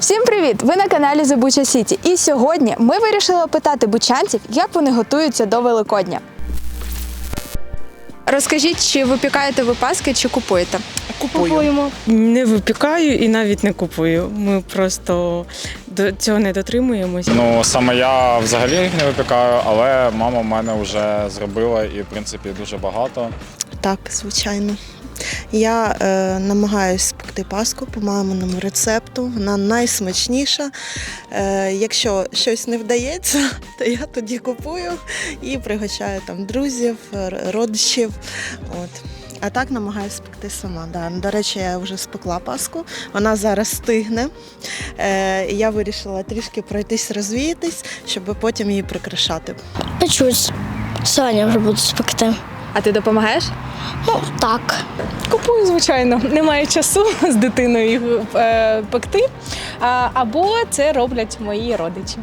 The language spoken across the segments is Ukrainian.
Всім привіт! Ви на каналі Bucha City. І сьогодні ми вирішили опитати бучанців, як вони готуються до Великодня. Розкажіть, чи випікаєте ви паски, чи купуєте? Купуємо. Не випікаю і навіть не купую. Ми просто до цього не дотримуємося. Ну саме я взагалі їх не випікаю, але мама в мене вже зробила і в принципі дуже багато. Так, звичайно. Я е, намагаюся спекти паску по маминому рецепту. Вона найсмачніша. Е, якщо щось не вдається, то я тоді купую і пригощаю там друзів, родичів. От. А так намагаюся спекти сама. Да. До речі, я вже спекла паску. Вона зараз стигне. Е, я вирішила трішки пройтись, розвіятись, щоб потім її прикрашати. Печусь. Сьогодні вже буду спекти. А ти допомагаєш? Ну, так. Купую, звичайно. Немає часу з дитиною їх е, пекти. А, або це роблять мої родичі.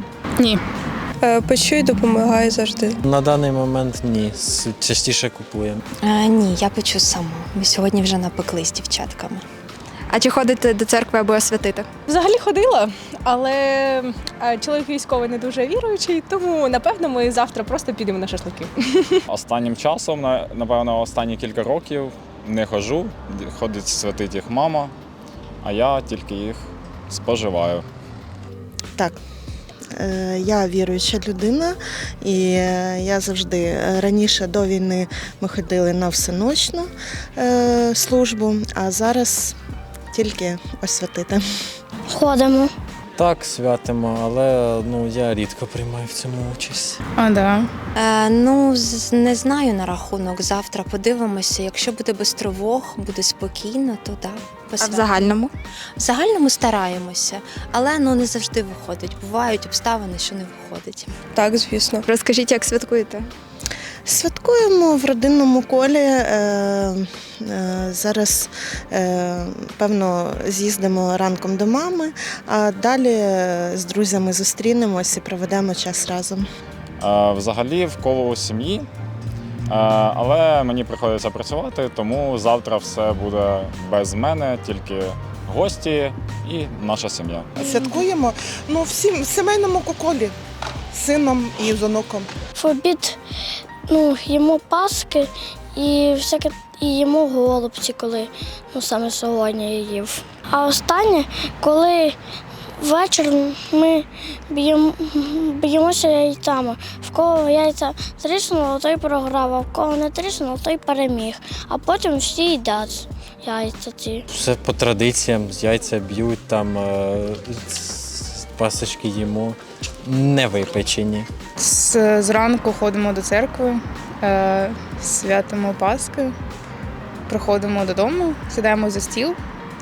Е, Печу і допомагаю завжди. На даний момент ні. Частіше купуємо. А, ні, я печу сама. Ми сьогодні вже напекли з дівчатками. А чи ходите до церкви аби освятити? Взагалі ходила, але е, чоловік військовий не дуже віруючий, тому напевно ми завтра просто підемо на шашлики. Останнім часом, на- напевно, останні кілька років не хожу, ходить святить їх мама, а я тільки їх споживаю. Так. Е, Я віруюча людина, і е, я завжди е, раніше до війни ми ходили на всеночну е, службу, а зараз тільки освятити. Ходимо. Так, святимо, але ну я рідко приймаю в цьому участь. А, да. Е, ну, не знаю на рахунок. Завтра подивимося. Якщо буде без тривог, буде спокійно, то да. А в загальному? В загальному стараємося, але ну не завжди виходить. Бувають обставини, що не виходить. Так, звісно. Розкажіть, як святкуєте? Святкуємо в родинному колі. Е, е, Зараз, е, певно, з'їздимо ранком до мами, а далі з друзями зустрінемось і проведемо час разом. Взагалі в коло сім'ї, але мені приходиться працювати, тому завтра все буде без мене, тільки гості і наша сім'я. Святкуємо ну, всім в сімейному куколі з сином і з онуком. В обід ну, їмо паски і всяке і їмо голубці, коли ну саме сьогодні я їв. А останнє, коли ввечері ми б'ємо, б'ємося яйцями. В кого яйця тріснуло, той програв, а в кого не тріснуло, той переміг. А потім всі їдять яйця ці. Все по традиціям, з яйця б'ють, там е, пасочки їмо. Не випечені. З, зранку ходимо до церкви, е, святимо Пасхи, приходимо додому, сідаємо за стіл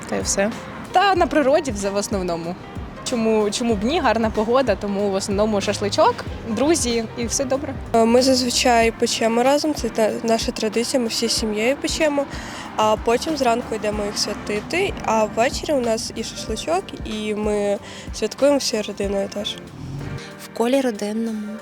та й все. Та на природі вже в основному. Чому, чому б ні? Гарна погода, тому в основному шашличок, друзі і все добре. Е, Ми зазвичай печемо разом, це наша традиція, ми всі сім'єю печемо, а потім зранку йдемо їх святити, а ввечері у нас і шашличок, і ми святкуємо всією родиною теж. В колі родинному.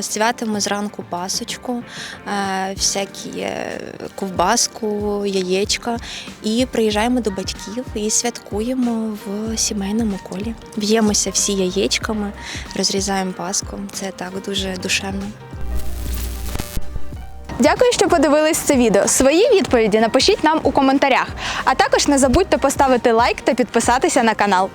Святимо зранку пасочку, е, всякі е, ковбаску, яєчка. І приїжджаємо до батьків і святкуємо в сімейному колі. Б'ємося всі яєчками, розрізаємо паску. Це так дуже душевно. Дякую, що подивились це відео. Свої відповіді напишіть нам у коментарях. А також не забудьте поставити лайк та підписатися на канал.